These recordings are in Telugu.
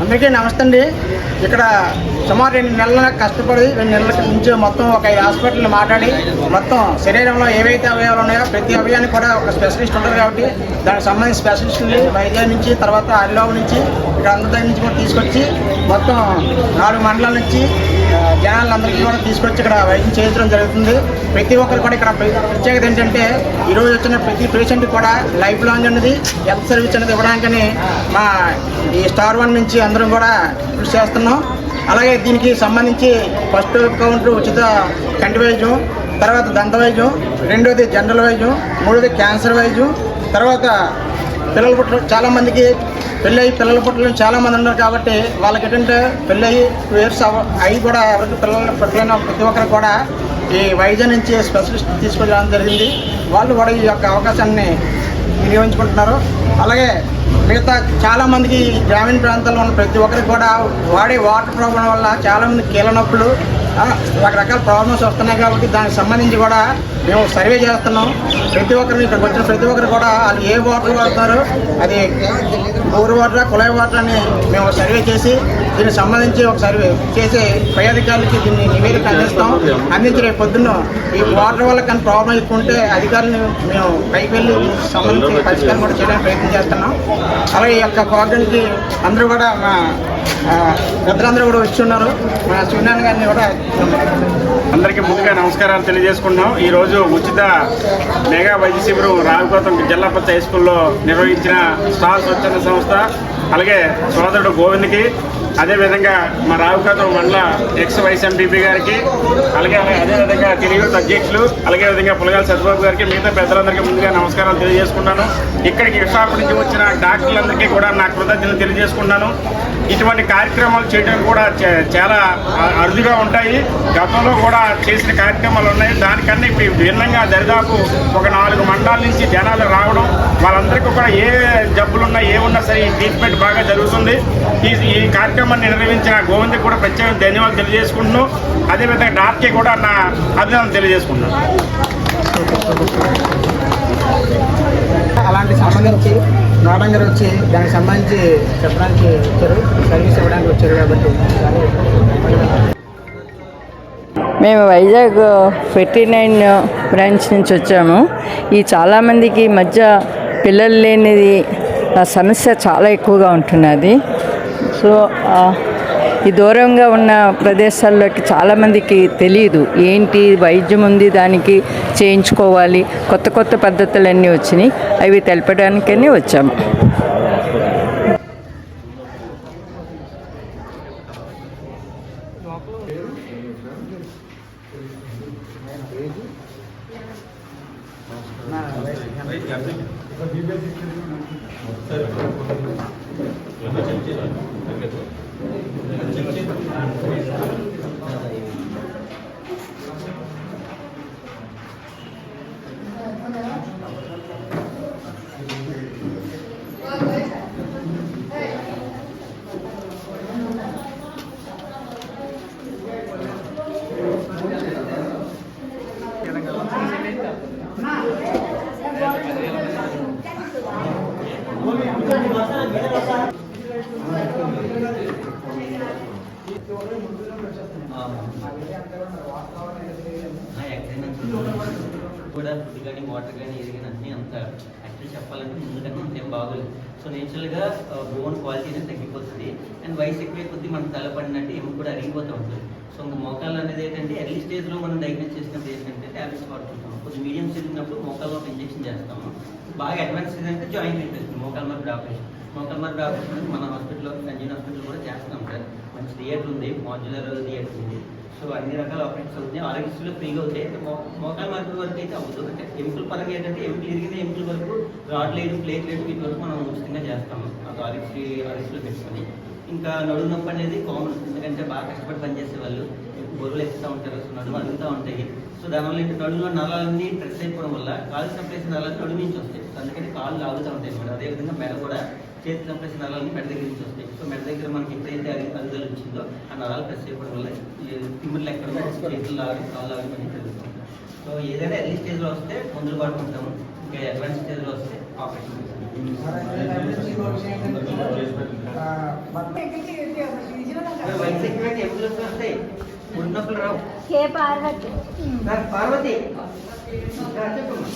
అందరికీ నమస్తే అండి. ఇక్కడ సుమారు రెండు నెలల కష్టపడి రెండు నెలల నుంచి మొత్తం ఒక ఐదు హాస్పిటల్ని మాట్లాడి మొత్తం శరీరంలో ఏవైతే అవయవాలు ఉన్నాయో ప్రతి అవయానికి కూడా ఒక స్పెషలిస్ట్ ఉంటుంది కాబట్టి దానికి సంబంధించిన స్పెషలిస్టులు వైద్యం నుంచి తర్వాత అరిలోవ నుంచి ఇక్కడ అందరి నుంచి కూడా తీసుకొచ్చి మొత్తం నాలుగు మండలాల నుంచి జనాలందరికీ కూడా తీసుకొచ్చి ఇక్కడ వైద్యం చేయించడం జరుగుతుంది. ప్రతి ఒక్కరు కూడా ఇక్కడ ప్రత్యేకత ఏంటంటే ఈరోజు వచ్చిన ప్రతి పేషెంట్ కూడా లైఫ్ లాంగ్ అనేది హెల్త్ సర్వీస్ అనేది ఇవ్వడానికని మా ఈ స్టార్ వన్ నుంచి అందరం కూడా కృషి చేస్తున్నాం. అలాగే దీనికి సంబంధించి ఫస్ట్ కౌంటర్ ఉచిత కంటి వైద్యం తర్వాత దంత వైద్యం రెండోది జనరల్ వైద్యం మూడోది క్యాన్సర్ వైద్యం తర్వాత పిల్లల పుట్టిన చాలామందికి పెళ్ళయి పిల్లల పుట్టలు చాలామంది ఉన్నారు కాబట్టి వాళ్ళకి ఏంటంటే పెళ్ళయి టూ ఇయర్స్ అవి కూడా ఎవరికి పిల్లలు పుట్టలైన ప్రతి ఒక్కరు కూడా ఈ వైద్యం నుంచి స్పెషలిస్ట్ తీసుకెళ్ళడం జరిగింది. వాళ్ళు కూడా ఈ యొక్క అవకాశాన్ని వినియోగించుకుంటున్నారు. అలాగే మిగతా చాలామందికి గ్రామీణ ప్రాంతాల్లో ఉన్న ప్రతి ఒక్కరికి కూడా వాడే వాటర్ ప్రాబ్లం వల్ల చాలామంది కీలనొప్పులు కీళ్ళ నొప్పులు రకరకాల ప్రాబ్లమ్స్ వస్తున్నాయి కాబట్టి దానికి సంబంధించి కూడా మేము సర్వే చేస్తున్నాం. ప్రతి ఒక్కరిని ఇక్కడికి వచ్చిన ప్రతి ఒక్కరు కూడా వాళ్ళు ఏ వాటర్ వాడుతున్నారు అది ఊరు వాటర్ కుళాయి వాటర్ అని మేము సర్వే చేసి దీనికి సంబంధించి ఒక సర్వే చేసి పై అధికారులకి దీన్ని నివేదిక అందిస్తాం. అందించి రేపు పొద్దున్న ఈ వాటర్ వల్ల కానీ ప్రాబ్లం ఎక్కువ ఉంటే అధికారులను మేము పైకి వెళ్ళి సంబంధించి పరిష్కారం కూడా చేయడానికి ప్రయత్నం చేస్తున్నాం. అలాగే ఈ యొక్క ప్రోగ్రామ్కి అందరూ కూడా మా పెద్దలందరూ కూడా వచ్చి ఉన్నారు. మా సూర్యనారాయణ గారిని కూడా అందరికీ ముందుగా నమస్కారాలు తెలియజేసుకుంటున్నాం. ఈ రోజు ఉచిత మెగా వైద్య శిబిరం రావికోతం జిల్లా పంచాయతీ హై స్కూల్లో నిర్వహించిన స్టార్ స్వచ్ఛంద సంస్థ అలాగే సోదరుడు గోవింద్కి అదేవిధంగా మా రావికోతం మండల ఎక్స్ వైస్ ఎంపీపీ గారికి అలాగే అదేవిధంగా తిరిగి అధ్యక్షులు అలాగే విధంగా పులగాల సత్యబాబు గారికి మిగతా పెద్దలందరికీ ముందుగా నమస్కారాలు తెలియజేసుకుంటాను ఇక్కడికి విశాఖ నుంచి వచ్చిన డాక్టర్లందరికీ కూడా నా కృతజ్ఞతలు తెలియజేసుకుంటాను ఇటువంటి కార్యక్రమాలు చేయడం కూడా చాలా అరుదుగా ఉంటాయి. గతంలో కూడా చేసిన కార్యక్రమాలు ఉన్నాయి. దానికన్నా ఇప్పుడు భిన్నంగా దరిదాపు ఒక నాలుగు మండలాల నుంచి జనాలు రావడం వాళ్ళందరికీ కూడా ఏ జబ్బులున్నా ఏమున్నా సరే ఈ ట్రీట్మెంట్ బాగా జరుగుతుంది. ఈ ఈ కార్యక్రమాన్ని నిర్వహించిన గోవిందకి కూడా ప్రత్యేక ధన్యవాదాలు తెలియజేసుకుంటున్నాను. అదేవిధంగా డాక్టర్కి కూడా నా అభినందన తెలియజేసుకుంటున్నాను. అలాంటి సంబంధించి మేడం గారు వచ్చి దానికి సంబంధించి చెప్పడానికి వచ్చారు. సర్వీస్ ఇవ్వడానికి వచ్చారు కాబట్టి మేము వైజాగ్ ఫిఫ్టీ నైన్ బ్రాంచ్ నుంచి వచ్చాము. ఈ చాలామందికి మధ్య పిల్లలు లేనిది సమస్య చాలా ఎక్కువగా ఉంటున్నది. సో ఈ దూరంగా ఉన్న ప్రదేశాల్లోకి చాలామందికి తెలియదు ఏంటి? వైద్యం ఉంది దానికి చేయించుకోవాలి. కొత్త కొత్త పద్ధతులన్నీ వచ్చినాయి. అవి తెలపడానికని వచ్చాము. కూడా ఫుడ్ కానీ వాటర్ కానీ ఏది కానీ అన్నీ అంత యాక్చువల్ చెప్పాలంటే ముందుకన్నా అంతేం బాగోలేదు. సో నేచురల్గా బోన్ క్వాలిటీ అనేది తగ్గిపోతుంది. అండ్ వయసు ఎక్కువ కొద్దీ మనం తలపడినట్టు ఏమి కూడా అరిగిపోతూ ఉంటుంది. సో ఇంకా మోకాలు అనేది ఏంటంటే ఎర్లీ స్టేజ్లో మనం డయాగ్నోస్ చేసినప్పుడు ఏంటంటే ట్యాబ్లెట్స్ వాడుతుంటాం కొద్దిగా మీడియం స్టేజ్ ఉన్నప్పుడు మోకాల్లో ఒక ఇంజెక్షన్ చేస్తాము. బాగా అడ్వాన్స్ స్టేజ్ జాయింట్ ఇంట్రెస్ట్ మోకాల్ మార్పిడి ఆపరేషన్ మోకాల్ డాక్టర్స్ మన హాస్పిటల్లో సంజీవ్ హాస్పిటల్ కూడా చేస్తాం సార్. మంచి థియేటర్ ఉంది మాడ్యులర్ థియేటర్ ఉంది. సో అన్ని రకాల ఆపరేషన్స్ అవుతాయి ఆరోగ్యశ్రీలో ఫ్రీగా అవుతాయి మోకాల మార్పు వరకు అయితే అవ్వదు. అంటే ఎముకల పరంగా ఏంటంటే ఎముకలు ఇరిగిన ఎముకల వరకు రాడ్ లేదు ప్లేట్ లేదు వీటి వరకు మనం ఉచితంగా చేస్తాము అది ఆరోగ్యశ్రీ ఆరోగ్యశ్రీలో పెట్టుకొని. ఇంకా నడుము నొప్పి అనేది కామన్. ఎందుకంటే బాగా కష్టపడి పనిచేసే వాళ్ళు బొరువులు ఎక్కుతూ ఉంటారు. సో నడుము అడుగుతూ ఉంటాయి. సో దానివల్ల ఏంటి? నడుములో నలాలన్నీ ప్రెస్ అయిపోవడం వల్ల కాలు చంపేసిన నలాలు నడుము నుంచి వస్తాయి. అందుకని కాళ్ళు ఆగుతూ ఉంటాయి. అన్నమాట అదేవిధంగా మెడ కూడా చేతి చంపేసిన నరాలన్నీ మెడ దగ్గర నుంచి వస్తాయి. సో మెడ దగ్గర మనకి ఎప్పుడైతే అది అరుగుదల వచ్చిందో ఆ నరాలు ప్రెస్ అయిపోవడం వల్ల ఈ తిమ్మిర్లు ఎక్కడ చేతులు లాగడం కాళ్ళు లాగడం అనేది జరుగుతుంది. సో ఏదైనా ఎర్లీ స్టేజ్లో వస్తే మందులు పడుకుంటాము ఇంకా అడ్వాన్స్ స్టేజ్లో వస్తే ఆపరేషన్ ఎక్కువైతే ఎప్పుడు వస్తాయి? ఉన్నప్పుడు రావు. కే పార్వతి? చెప్పమ్మా.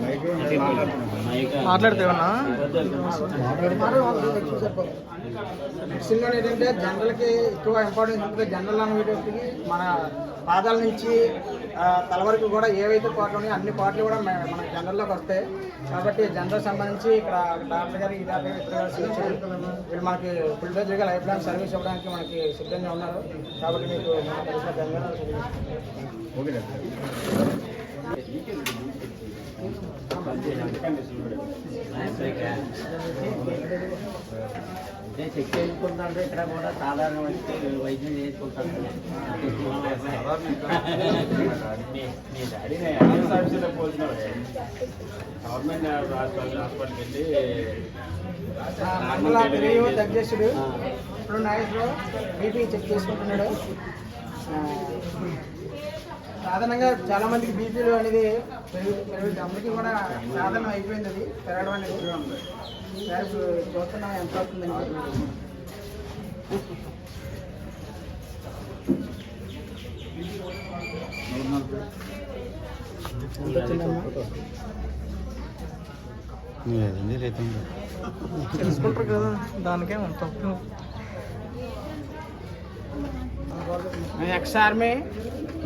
మైక్ మందు మెడిసిన్లో ఏంటంటే జనరల్కి ఎక్కువ ఇంపార్టెన్స్ ఉంటుంది జనరల్ అనేటప్పటికి మన పాదాల నుంచి తల వరకు కూడా ఏవైతే పాటలు ఉన్నాయో అన్ని పాటలు కూడా మన జనరల్లోకి వస్తాయి కాబట్టి జనరల్ సంబంధించి ఇక్కడ డాక్టర్ గారు ఈ డాక్టర్ గారు. వీళ్ళు మనకి ఫుల్ డేజ్గా లైఫ్ లాంగ్ సర్వీస్ ఇవ్వడానికి మనకి సిద్ధంగా ఉన్నారు కాబట్టి మీకు ధన్యవాదాలు. నేను చెక్ చేసుకుంటాను ఇక్కడ కూడా సాధారణ వచ్చి వైద్యం చేసుకుంటాను మీ డాడీ గవర్నమెంట్ హాస్పిటల్కి వెళ్ళి ఆ, మండల అధ్యక్షుడు ఇప్పుడు నాయకుడు బీపీ చెక్ చేసుకుంటున్నాడు సాధారణంగా చాలా మందికి బీపీలు అనేది పెరుగు పెరుగుతుంది అందరికీ కూడా సాధారణం అయిపోయింది అది. పెరగడం అనేది సరే, ఇప్పుడు చూస్తున్నాం ఎంత ఎంత వచ్చిందమ్మా తెలుసుకుంటారు కదా దానికే తప్పు ఎక్స్ ఆర్మీ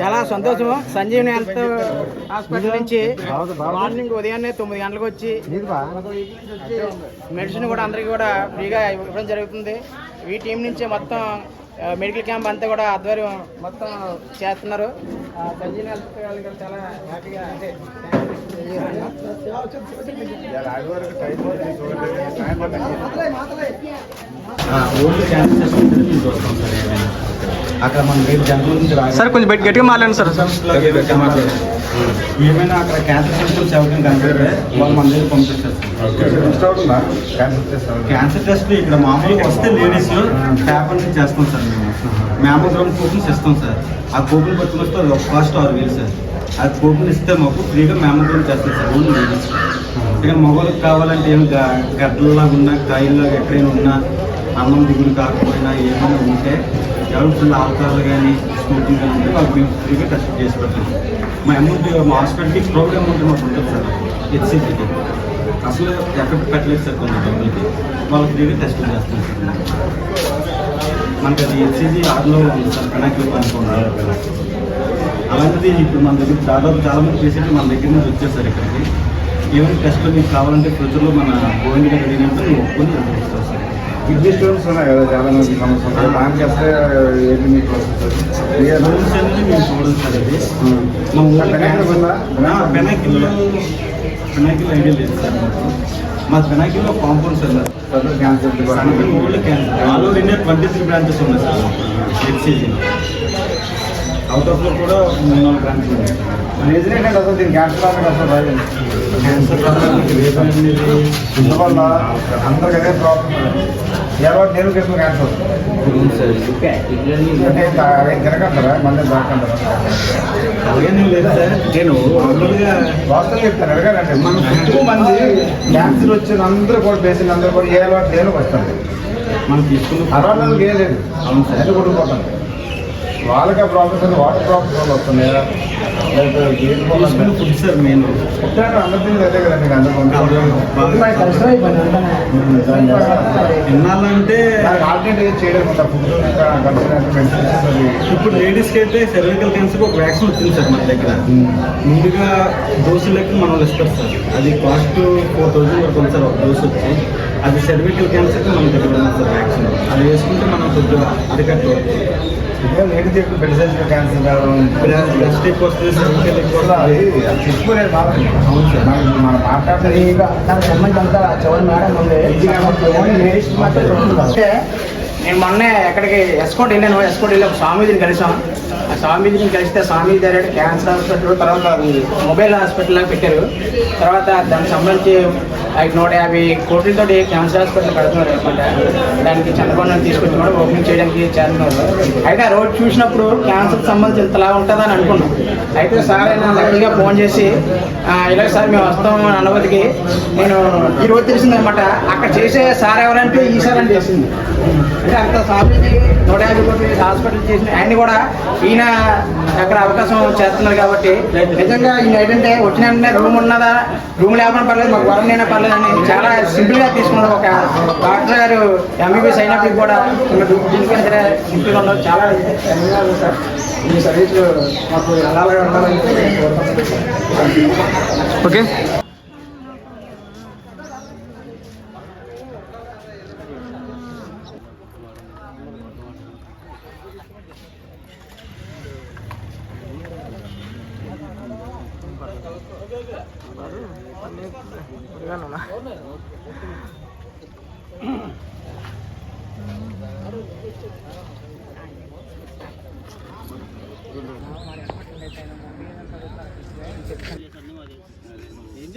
చాలా సంతోషము. సంజీవని హెల్త్ హాస్పిటల్ నుంచి మార్నింగ్ ఉదయాన్నే తొమ్మిది గంటలకు వచ్చి మెడిసిన్ కూడా అందరికీ కూడా ఫ్రీగా ఇవ్వడం జరుగుతుంది. ఈ టీం నుంచి మొత్తం మెడికల్ క్యాంప్ అంతా కూడా ఆధ్వర్యం మొత్తం చేస్తున్నారు. సంజీవని హెల్త్ వాళ్ళు చాలా హ్యాపీగా అంటే ఓన్లీ క్యాన్సర్ చూస్తాం సార్ అక్కడ మనం రేపు జనరల్ నుంచి సార్ కొంచెం గట్టిగా మాట్లాడండి సార్. ఏమైనా అక్కడ క్యాన్సర్ సిమ్టమ్స్ ఎవరికైనా కనిపిస్తే వాళ్ళు మన దగ్గర పంపిస్తారు క్యాన్సర్ టెస్ట్ ఇక్కడ మామూలుగా వస్తే లేడీస్ పేపర్ నుంచి చేస్తాం సార్ మేము. మ్యామోగ్రామ్ కూపన్స్ ఇస్తాం సార్. ఆ కూపన్ పట్టుకుని వస్తే అది ఒక కాస్ట్ ఆరు వేలు సార్. అది కూపన్ ఇస్తే మాకు ఫ్రీగా మ్యామోగ్రామ్ చేస్తాం సార్ ఓన్లీ లేడీస్ ఇక మగవాళ్ళకి కావాలంటే ఏమి గడ్డలాగా ఉన్నా కాయల్లాగా ఎక్కడైనా ఉన్నా అన్నం దిగులు కాకపోయినా ఏమైనా ఉంటే ఎవరు చిన్న ఆల్కహాల్ కానీ స్మోకింగ్ కానీ ఉంటే వాళ్ళకి మేము ఫ్రీగా టెస్ట్ చేసి పెడతాం. మా అమౌంట్ మా హాస్పిటల్కి ప్రోగ్రామ్ ఉంటే మాకు ఉంటుంది సార్. హెచ్సిటీకి అసలు ఎఫెక్ట్ పెట్టలేదు సార్ కొంతమందికి వాళ్ళకి ఫ్రీగా టెస్ట్ చేస్తాం సార్. మనకి అది హెచ్సిజీ ఆర్లో ఉంది సార్ కనెక్ట్ అనుకున్నారు అలాంటిది ఇప్పుడు మన దగ్గర దాదాపు చాలా మంది పేషెంట్లు మన దగ్గర నుంచి వచ్చేసారు ఇక్కడికి. ఏమైనా టెస్ట్లు మీకు కావాలంటే ఫ్యూచర్లో మన గోవింద్ గారు అడిగినట్టు ఒప్పుకొని సార్. కిడ్నీ స్టోన్స్ ఉన్నాయి కదా చాలా మంది సమస్య దానికి వస్తే ఏంటి మీ ప్రాసెస్ రూల్స్ అనేది మేము చూడదు సార్ అది ఊళ్ళో పెనాకిల్ ఐడియా లేదు. సార్ మాకు మా పెనాకిల్లో compound sir cancer old cancer all over India twenty three branches ఉన్నాయి సార్. హెచ్సిజీ అవుట్ ఆఫ్లో కూడా మూడు నాలుగు బ్రాంచెస్ ఉన్నాయి. అసలు దీనికి క్యాన్సర్ అసలు రాదు. క్యాన్సర్ రావడానికి అనేది అందువల్ల అందరికి అదే ప్రాబ్లం ఎవరు నేను కేసు క్యాన్సర్ అంటే తినకంటారా మళ్ళీ దాకంటారా నేను వాస్తవం చెప్తాను ఎడగాలంటే మనం ఎక్కువ మంది క్యాన్సర్ వచ్చిన అందరూ కూడా పేషెంట్ అందరూ కూడా ఏ అలవాటు లేని వస్తారు. మనం తీసుకున్న అలవాటు ఏం లేదు. అవును సార్. కొట్టుకుపోతాను వాళ్ళకి ప్రాబ్లమ్స్ అంటే వాటర్ ప్రాబ్లమ్స్ వల్ల వస్తున్నాయా లేకపోతే సార్ మెయిన్. అందరికీ అదే కదండి మీకు అందరూ ఎన్నాళ్ళంటే ఆల్టర్నేట్ చేయడం ఉంటా ఫుడ్ మెడిసిన్స్ అది ఇప్పుడు లేడీస్కి అయితే సర్వికల్ క్యాన్సర్ ఒక వ్యాక్సిన్ వచ్చింది సార్ మన దగ్గర. ముందుగా డోసు లెక్క మన ఇస్తారు సార్. అది కాస్ట్ ఫోర్ థౌసండ్ వరకు ఉంది సార్ ఒక డోస్ వచ్చి. అది సర్వికల్ క్యాన్సర్కి మన దగ్గర ఉంది సార్ వ్యాక్సిన్ అది వేసుకుంటే మనం కొద్దిగా క్యాన్సర్ బ్రెస్ట్ ఎక్కువ వస్తుంది సర్వికల్ ఎక్కువ అది వస్తుంది అది చెప్పుకోలేదు బాగా. అవును సార్. మనం మనం మాట్లాడుతుంది దానికి సంబంధించి అంతా చివరి మేడం ఉంది ఓన్లీ లేడీస్ మాత్రం చూస్తున్నారు. అంటే నేను మొన్నే ఎక్కడికి ఎస్కోట్ వెళ్ళాను ఎస్కోట్ వెళ్ళి ఒక స్వామీజీని కలిసాం. ఆ స్వామీజీని కలిస్తే స్వామీజీ దగ్గర క్యాన్సర్ హాస్పిటల్ తర్వాత మొబైల్ హాస్పిటల్లో పెట్టారు. తర్వాత దానికి సంబంధించి ఐదు నూట యాభై కోట్లతో క్యాన్సర్ హాస్పిటల్ కడుతున్నారు అనమాట దానికి చంద్రబాబు తీసుకొచ్చి కూడా ఓపెనింగ్ చేయడానికి చేస్తున్నారు. అయితే ఆ రోజు చూసినప్పుడు క్యాన్సర్ సంబంధించి ఇంతలా ఉంటుందని అనుకున్నాం. అయితే సార్ ఆయన లక్కీగా ఫోన్ చేసి "ఆ, ఇలా సార్ మేము వస్తాం అనుమతికి నేను ఈరోజు తెలిసిందనమాట అనమాట అక్కడ చేసే సార్ ఎవరంటే ఈ సార్ అని చేసింది అంటే అంత స్వామీజీ నూట యాభై కోట్లు హాస్పిటల్ చేసిన ఆయన కూడా ఈయన అక్కడ అవకాశం చేస్తున్నారు కాబట్టి నిజంగా ఈయన ఏంటంటే వచ్చిన వెంటనే రూమ్ ఉన్నదా? రూమ్ లేకపోయినా పర్లేదు మాకు వరం అయినా పర్లేదు అని చాలా సింపుల్గా తీసుకున్నారు ఒక డాక్టర్ గారు ఎంబీబీఎస్ అయినప్పటికి కూడా దీనికైనా సరే సింపుల్గా ఉన్నారు చాలా సార్ ఈ సర్వీసులు మాకు ఎలా ఉండాలని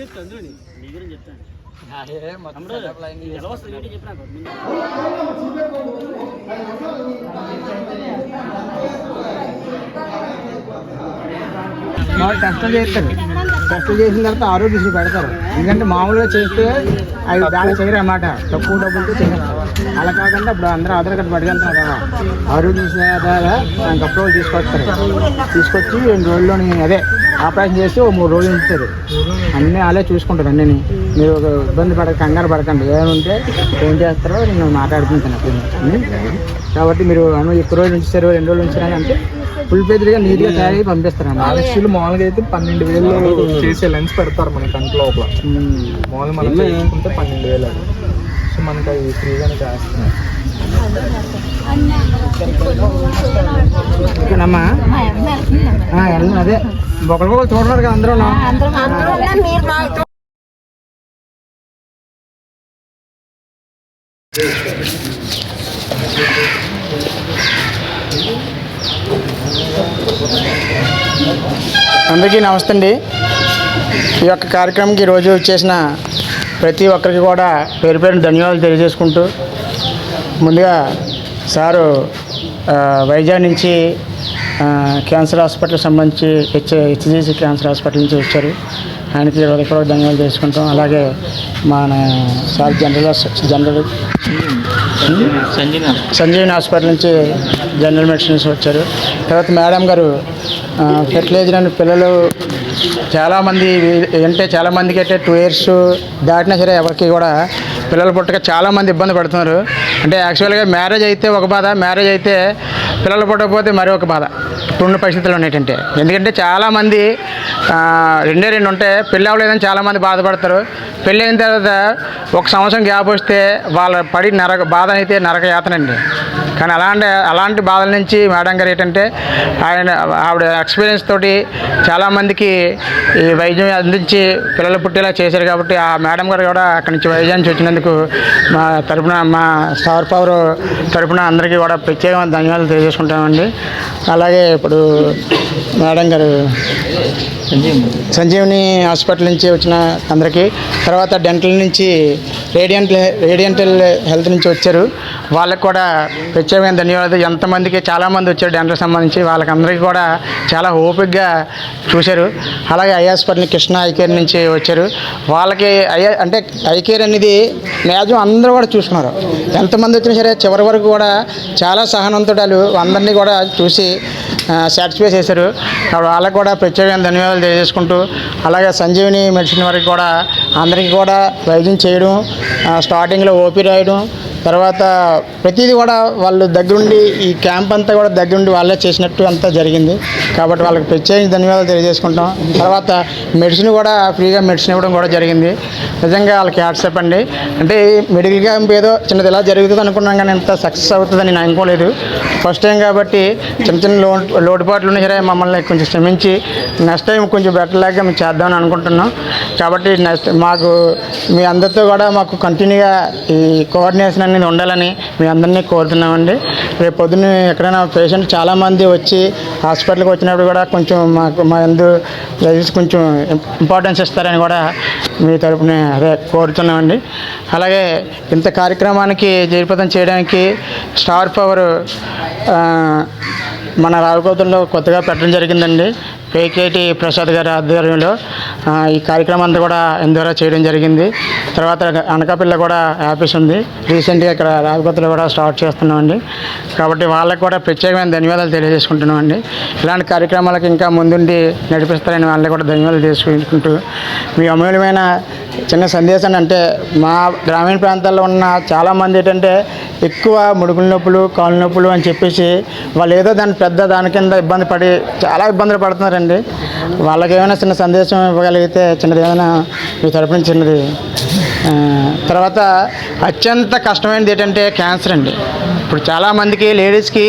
కోరుకుంటున్నాను చెప్తాను. మామూలు టెస్టులు చేస్తారు. టెస్టులు చేసిన తర్వాత ఆరోగ్యశ్రీ పెడతారు. ఎందుకంటే మామూలుగా చేస్తే అవి దాని చేయరు అన్నమాట తక్కువ డబ్బులతో చేయరు. అలా కాకుండా ఇప్పుడు అందరూ ఆధార్ కార్డు పట్టుకెళ్తున్నారు కదా. ఆరోగ్యశ్రీ ద్వారా అప్రూవల్ తీసుకొస్తారు. తీసుకొచ్చి రెండు రోజుల్లోని అదే ఆపరేషన్ చేసి ఓ మూడు రోజులు ఉంచుతారు. అన్నీ వాళ్ళే చూసుకుంటారు అన్నీ మీరు ఒక ఇబ్బంది పడక కంగారు పడకండి. ఏమైనా ఉంటే ఫోన్ చేస్తారో నేను మాట్లాడుకుంటాను అప్పుడు? కాబట్టి మీరు ఎక్కువ రోజులు ఉంచారు రెండు రోజులు ఉంచారని అంటే ఫుల్ పేజ్గా నీట్గా తయారీ పంపిస్తారు అన్నమాట ఆలస్యులు మామూలుగా అయితే పన్నెండు వేలు చేసే లెన్స్ పెడతారు మన కంటి లోపల. మామూలుగా మనం చేసుకుంటే పన్నెండు వేలు అది. సో మనకి అవి ఫ్రీగానే చేస్తున్నారు. ఓకేనమ్మా. అదే. ఒకరికొకరు చూడరు అందరూ అందరికీ నమస్తే అండి. ఈ యొక్క కార్యక్రమంకి ఈరోజు చేసిన ప్రతి ఒక్కరికి కూడా పేరు పేరున ధన్యవాదాలు తెలియజేసుకుంటూ ముందుగా సారు వైజాగ్ నుంచి క్యాన్సర్ హాస్పిటల్ సంబంధించి హెచ్ హెచ్జిసి క్యాన్సర్ హాస్పిటల్ నుంచి వచ్చారు. ఆయనకి హృదయపూర్వక ధన్యవాదాలు చేసుకుంటాం అలాగే మన sir general general Sanjeevan hospital నుంచి జనరల్ మెడిసిన్స్ వచ్చారు. తర్వాత మేడం గారు ఫెర్టిలైజర్ అని పిల్లలు చాలామంది అంటే చాలామందికి అయితే టూ ఇయర్స్ దాటినా సరే ఎవరికి కూడా పిల్లలు పుట్టక చాలామంది ఇబ్బంది పడుతున్నారు. అంటే యాక్చువల్గా మ్యారేజ్ అయితే ఒక బాధ మ్యారేజ్ అయితే పిల్లలు పుట్టకపోతే మరి ఒక బాధ. ఇప్పుడున్న పరిస్థితులు ఉన్నట్టంటే ఎందుకంటే చాలామంది రెండే రెండు ఉంటే పెళ్ళి అవ్వలేదని చాలామంది బాధపడతారు. పెళ్ళి అయిన తర్వాత ఒక సంవత్సరం గ్యాప్ వస్తే వాళ్ళ పడి నరక బాధ అయితే నరక యాతనండి కానీ అలాంటి అలాంటి బాధల నుంచి మేడం గారు ఏంటంటే ఆయన ఆవిడ ఎక్స్పీరియన్స్ తోటి చాలామందికి ఈ వైద్యం అందించి పిల్లలు పుట్టేలా చేశారు కాబట్టి ఆ మేడం గారు కూడా అక్కడి నుంచి వైద్యానికి నుంచి వచ్చినందుకు మా తరపున మా స్టార్ పవర్ తరపున అందరికీ కూడా ప్రత్యేకమైన ధన్యవాదాలు తెలియజేసుకుంటామండి. అలాగే ఇప్పుడు మేడం గారు సంజీవని హాస్పిటల్ నుంచి వచ్చిన అందరికీ తర్వాత డెంటల్ నుంచి రేడియంట్ రేడియంటల్ హెల్త్ నుంచి వచ్చారు. వాళ్ళకి కూడా ప్రత్యేకమైన ధన్యవాదాలు. ఎంతమందికి చాలామంది వచ్చారు డెంటల్ సంబంధించి. వాళ్ళకందరికీ కూడా చాలా ఓపిక్గా చూశారు. అలాగే ఐ హాస్పిటల్ కృష్ణ ఐకేర్ నుంచి వచ్చారు. వాళ్ళకి ఐ అంటే ఐకేర్ అనేది మ్యాక్సిమం అందరూ కూడా చూసుకున్నారు ఎంతమంది వచ్చినా సరే చివరి వరకు కూడా చాలా సహనంతుడాలు. అందరినీ కూడా చూసి సాటిస్ఫై చేశారు. వాళ్ళకు కూడా ప్రత్యేకమైన ధన్యవాదాలు తెలియజేసుకుంటూ అలాగే సంజీవిని మెడిసిన్ వరకు కూడా అందరికీ కూడా వైద్యం చేయడం స్టార్టింగ్లో ఓపీ రాయడం తర్వాత ప్రతిదీ కూడా వాళ్ళు దగ్గరుండి ఈ క్యాంప్ అంతా కూడా దగ్గరుండి వాళ్ళే చేసినట్టు అంతా జరిగింది. కాబట్టి వాళ్ళకి ప్రత్యేక ధన్యవాదాలు తెలియజేసుకుంటాం తర్వాత మెడిసిన్ కూడా ఫ్రీగా మెడిసిన్ ఇవ్వడం కూడా జరిగింది. నిజంగా వాళ్ళకి హ్యాట్సప్ అండి. అంటే మెడికల్ క్యాంప్ ఏదో చిన్నది ఎలా జరుగుతుంది అనుకున్నాం కానీ ఇంత సక్సెస్ అవుతుందని నేను అనుకోలేదు. ఫస్ట్ టైం కాబట్టి చిన్న చిన్న లో లోటుపాట్లు ఉన్నాయి సరే మమ్మల్ని కొంచెం శ్రమించి నెక్స్ట్ టైం కొంచెం బెటర్ లాగా మేము చేద్దామని అనుకుంటున్నాం. కాబట్టి నెక్స్ట్ మాకు మీ అందరితో కూడా మాకు కంటిన్యూగా ఈ కోఆర్డినేషన్ అనేది ఉండాలని మీ అందరినీ కోరుతున్నామండి. రేపు పొద్దున్న ఎక్కడైనా పేషెంట్ చాలామంది వచ్చి హాస్పిటల్కి వచ్చినప్పుడు కూడా కొంచెం మాకు మా ఎందు కొంచెం ఇంపార్టెన్స్ ఇస్తారని కూడా మీ తరపున అదే కోరుతున్నామండి. అలాగే ఇంత కార్యక్రమానికి జయప్రదం చేయడానికి స్టార్ పవర్ మన రావుకోతుల్లో కొత్తగా పెట్టడం జరిగిందండి. పేకేటి ప్రసాద్ గారి ఆధ్వర్యంలో. ఈ కార్యక్రమం అంతా కూడా ద్వారా చేయడం జరిగింది. తర్వాత అనకాపల్లి కూడా ఆఫీస్ ఉంది. రీసెంట్గా ఇక్కడ రాజపత్రిలో కూడా స్టార్ట్ చేస్తున్నామండి. కాబట్టి వాళ్ళకి కూడా ప్రత్యేకమైన ధన్యవాదాలు తెలియజేసుకుంటున్నామండి. ఇలాంటి కార్యక్రమాలకు ఇంకా ముందుండి నడిపిస్తారని వాళ్ళకి కూడా ధన్యవాదాలు తెలుసుకుంటూ మీ అమూల్యమైన చిన్న సందేశాన్ని అంటే మా గ్రామీణ ప్రాంతాల్లో ఉన్న చాలామంది ఏంటంటే ఎక్కువ ముడుకుల నొప్పులు కాళ్ళ నొప్పులు అని చెప్పేసి వాళ్ళు ఏదో దాని పెద్ద దాని కింద ఇబ్బంది పడి చాలా ఇబ్బందులు పడుతున్నారండి. వాళ్ళకి ఏమైనా చిన్న సందేశం ఇవ్వగలిగితే చిన్నది ఏమైనా మీ తరపు నుంచి చిన్నది తర్వాత అత్యంత కష్టమైనది ఏంటంటే క్యాన్సర్ అండి. ఇప్పుడు చాలామందికి లేడీస్కి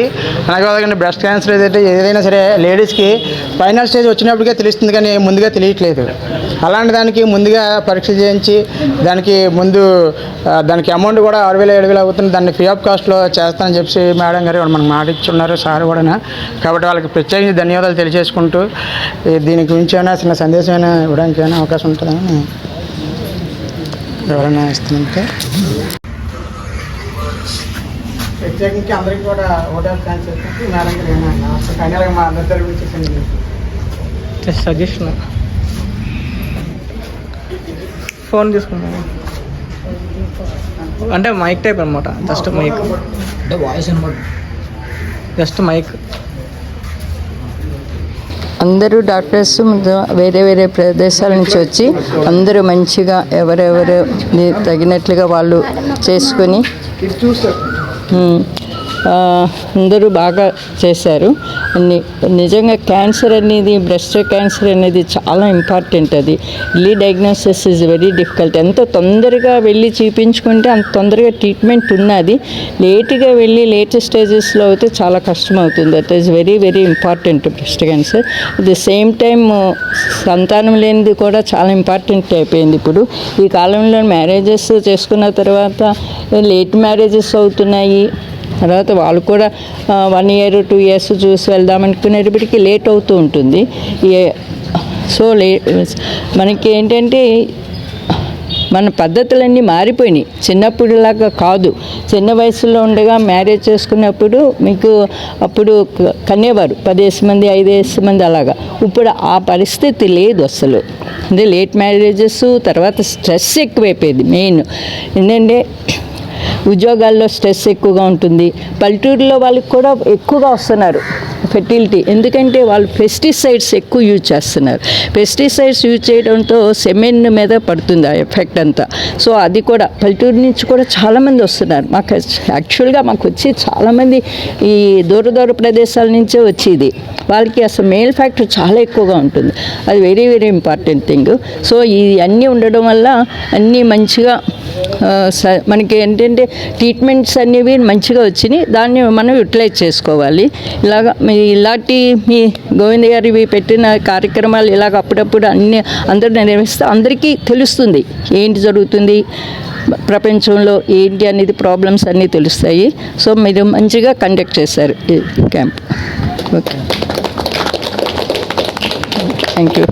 అలాగే బ్రెస్ట్ క్యాన్సర్ ఏదైతే ఏదైనా సరే లేడీస్కి ఫైనల్ స్టేజ్ వచ్చినప్పటికే తెలుస్తుంది కానీ ముందుగా తెలియట్లేదు. అలాంటి దానికి ముందుగా పరీక్ష చేయించి దానికి ముందు దానికి అమౌంట్ కూడా ఆరు వేలు ఏడు వేలు అవుతుంది. దాన్ని ఫ్రీ ఆఫ్ కాస్ట్లో చేస్తానని చెప్పి మేడం గారు మనకు మాట ఇచ్చున్నారు సార్ కూడా కాబట్టి వాళ్ళకి ప్రత్యేకించి ధన్యవాదాలు తెలియజేసుకుంటూ దీని గురించి ఏమైనా చిన్న సందేశం అయినా ఇవ్వడానికి ఏమైనా అవకాశం ఉంటుందని ఎవరైనా ఇస్తుంటే ప్రత్యేకించి అందరికీ కూడా ఓటర్ ఛాన్స్ మేడం గారు ఏమైనా ఫైనల్గా మా అందరి చిన్న సజెషన్ ఫోన్ తీసుకున్నాను. అంటే మైక్ టైప్ అనమాట జస్ట్ మైక్. అంటే వాయిస్ అనమాట జస్ట్ మైక్. అందరూ డాక్టర్స్ ముందు వేరే వేరే ప్రదేశాల నుంచి వచ్చి అందరూ మంచిగా ఎవరెవరు ని- తగినట్లుగా వాళ్ళు చేసుకొని అందరూ బాగా చేశారు. ని- నిజంగా క్యాన్సర్ అనేది బ్రెస్ట్ క్యాన్సర్ అనేది చాలా ఇంపార్టెంట్ అది. Early diagnosis is very difficult ఎంత తొందరగా వెళ్ళి చూపించుకుంటే అంత తొందరగా ట్రీట్మెంట్ ఉన్నది. లేట్గా వెళ్ళి లేట్ స్టేజెస్లో అయితే చాలా కష్టం అవుతుంది that is very very important breast cancer at the same time సంతానం లేనిది కూడా చాలా ఇంపార్టెంట్ అయిపోయింది ఇప్పుడు. ఈ కాలంలో మ్యారేజెస్ చేసుకున్న తర్వాత లేట్ మ్యారేజెస్ అవుతున్నాయి. తర్వాత వాళ్ళు కూడా వన్ ఇయర్ టూ ఇయర్స్ చూసి వెళ్దాం అనుకునేటప్పటికి లేట్ అవుతూ ఉంటుంది. ఏ- సో లే మనకి ఏంటంటే మన పద్ధతులన్నీ మారిపోయినాయి. చిన్నప్పుడులాగా కాదు. చిన్న వయసులో ఉండగా మ్యారేజ్ చేసుకున్నప్పుడు మీకు అప్పుడు కనేవారు. పదేసి మంది ఐదేసి మంది అలాగా. ఇప్పుడు ఆ పరిస్థితి లేదు అసలు. అంటే లేట్ మ్యారేజెస్ తర్వాత స్ట్రెస్ ఎక్కువైపోయింది మెయిన్ ఏంటంటే ఉద్యోగాల్లో స్ట్రెస్ ఎక్కువగా ఉంటుంది. పల్లెటూరులో వాళ్ళకి కూడా ఎక్కువగా వస్తున్నారు ఫెర్టిలిటీ. ఎందుకంటే వాళ్ళు పెస్టిసైడ్స్ ఎక్కువ యూజ్ చేస్తున్నారు. పెస్టిసైడ్స్ యూజ్ చేయడంతో సెమెన్ మీద పడుతుంది ఆ ఎఫెక్ట్ అంతా. సో అది కూడా పల్లెటూరు నుంచి కూడా చాలామంది వస్తున్నారు. మాకు యాక్చువల్గా మాకు వచ్చి చాలామంది ఈ దూర దూర ప్రదేశాల నుంచే వచ్చేది వాళ్ళకి అసలు మేల్ ఫ్యాక్టర్ చాలా ఎక్కువగా ఉంటుంది. అది very very important thing. So ఇది అన్నీ ఉండడం వల్ల అన్నీ మంచిగా మనకి ఏంటంటే ట్రీట్మెంట్స్ అనేవి మంచిగా వచ్చినాయి. దాన్ని మనం యూటిలైజ్ చేసుకోవాలి. ఇలాగ మీ ఇలాంటి మీ గోవింద్ గారివి పెట్టిన కార్యక్రమాలు ఇలాగ అప్పుడప్పుడు అన్ని అందరూ నిర్వహిస్తే అందరికీ తెలుస్తుంది. ఏంటి జరుగుతుంది? ప్రపంచంలో ఏంటి అనేది ప్రాబ్లమ్స్ అన్నీ తెలుస్తాయి. సో మీరు మంచిగా కండక్ట్ చేశారు ఈ క్యాంప్ ఓకే థ్యాంక్ యూ